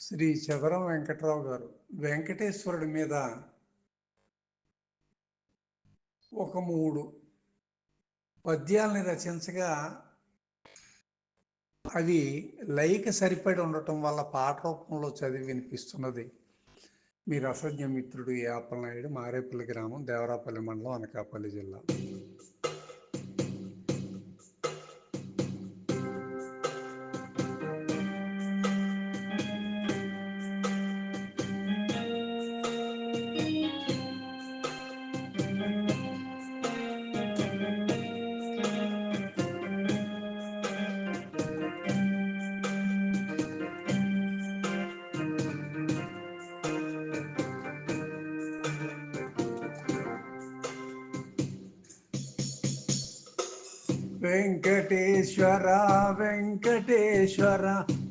శ్రీ చదరం వెంకట్రావు గారు వెంకటేశ్వరుడి మీద ఒక మూడు పద్యాలని రచించగా అవి లైక సరిపడి ఉండటం వల్ల పాట రూపంలో చదివి వినిపిస్తున్నది. మీ రసజ్ఞ మిత్రుడు యాపలనాయుడు మారేపల్లి గ్రామం దేవరాపల్లి మండలం అనకాపల్లి జిల్లా. వెంకటేశ్వర వెంకటేశ్వర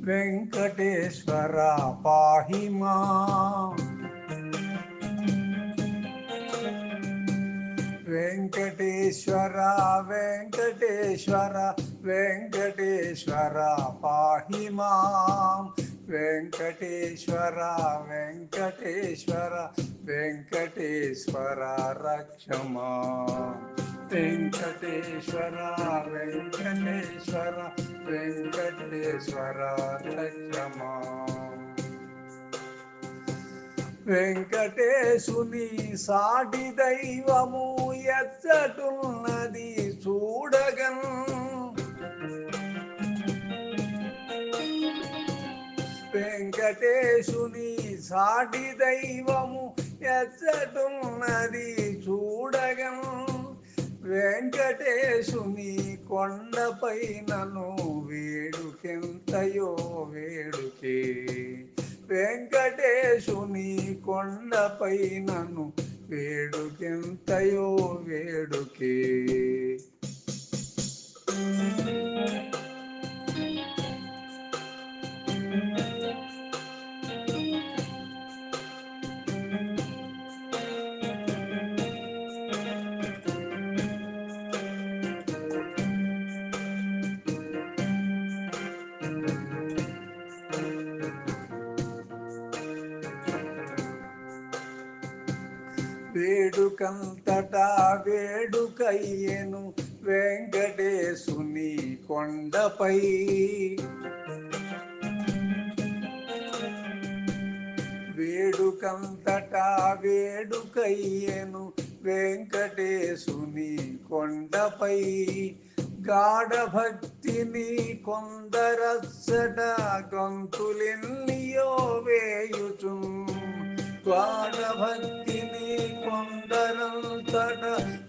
వెంకటేశ్వర పాహిమా వెంకటేశ్వర వెంకటేశ్వర వెంకటేశ్వర పాహిమా వెంకటేశ్వర వెంకటేశ్వర వెంకటేశ్వర రక్షమా వెంకటేశ్వర వెంకటేశ్వర వెంకటేశ్వర లక్ష్మా వెంకటేశుని సాటి దైవము ఎచ్చటున్నది చూడగన్. వెంకటేశుని సాటి దైవము ఎచ్చటున్నది చూడగన్. వెంకటేశుని కొండపై నను వేడుకెంతయో వేడుకే. వెంకటేశుని కొండపై నన్ను వేడుకెంతయో వేడుకే. వేడుకంతటా వేడుకయ్యను వెంకటేశుని కొండపై. వేడుకంతటా వేడుకయ్యను వెంకటేశుని కొండపై. గాఢ భక్తిని కొందరచ్చట గొంతులెన్నియో వేయుచున్ గాఢ భక్తిని కొందరంతట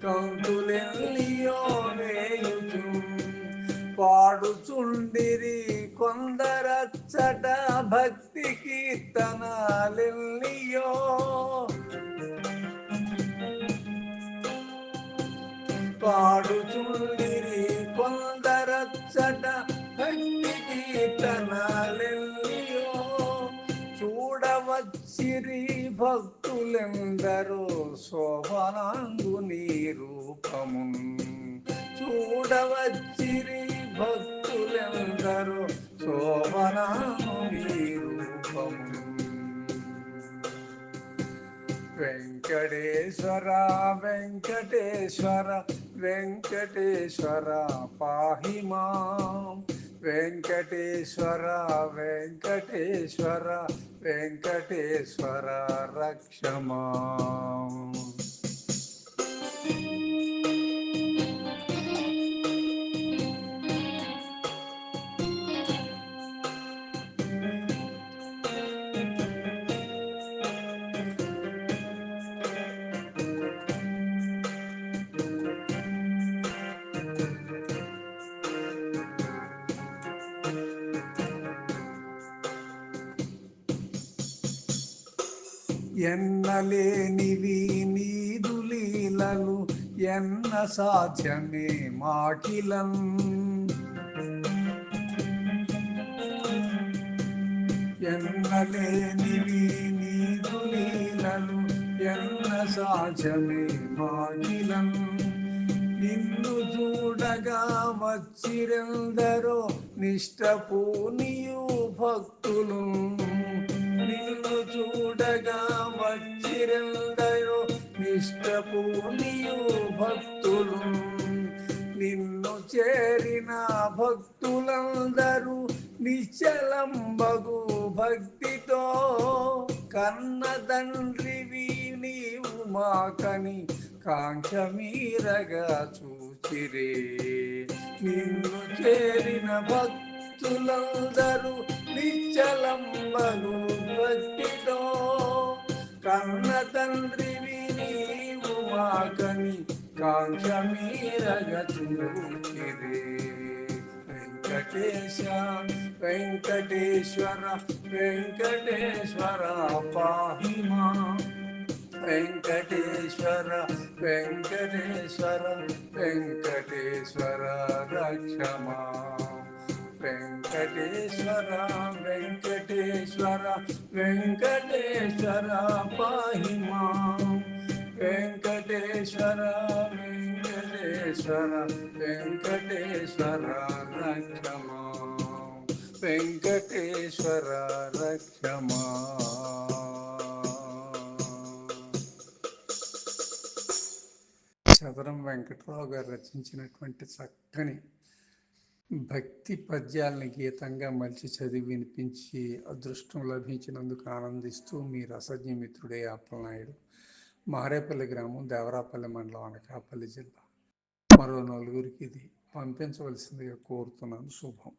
గొంతులెన్నియో వేయుచు పాడుచుండిరి కొందరచ్చట భక్తి కీర్తనాలెల్లియో. పాడుచుండిరి భక్తులెందరో శోభనాంగు నీ రూపమున్. చూడవచ్చిరి భక్తులెందరో శోభనాంగు నీ రూపము వెంకటేశ్వర వెంకటేశ్వర వెంకటేశ్వర పాహిమా. వెంకటేశ్వర వెంకటేశ్వర వెంకటేశ్వర రక్షమా. ఎన్నలేనివి నీదు లీలలు ఎన్న సాధ్యమే మాకిలం. ఎన్నలేనివి నీదు లీలలు ఎన్న సాధ్యమే మాకిలం. నిన్ను చూడగా వచ్చిరెందరో నిష్టపూనియు భక్తులు. చేరిన భక్తులందరూ నిశ్చలంబగు భక్తితో కన్న తండ్రివి నీవు మాకని కాంక్ష మీరగా చూచిరే. నిన్ను చేరిన భక్తులందరూ నిశ్చలంబగు భక్తితో కన్న తండ్రివి నీవు మాకని కాంక్ష మీరగ వెంకటేశ వెంకటేశ్వర వెంకటేశ్వర పాహిమా వెంకటేశ్వర వెంకటేశ్వర వెంకటేశ్వర రక్షమా వెంకటేశ్వర వెంకటేశ్వర వెంకటేశ్వర పాహిమా వెంకటేశ్వర వెంకటేశ్వర వెంకటేశ్వర రక్షమా వెంకటేశ్వర రక్షమా చదరం వెంకట్రావు గారు రచించినటువంటి చక్కని భక్తి పద్యాలని గీతంగా మలిచి చదివి వినిపించి అదృష్టం లభించినందుకు ఆనందిస్తూ మీ రసజ్ఞ మిత్రుడే అప్పలనాయుడు మారేపల్లి గ్రామం దేవరాపల్లి మండలం అనకాపల్లి జిల్లా. మరో నలుగురికి ఇది పంపించవలసిందిగా కోరుతున్నాను. శుభం.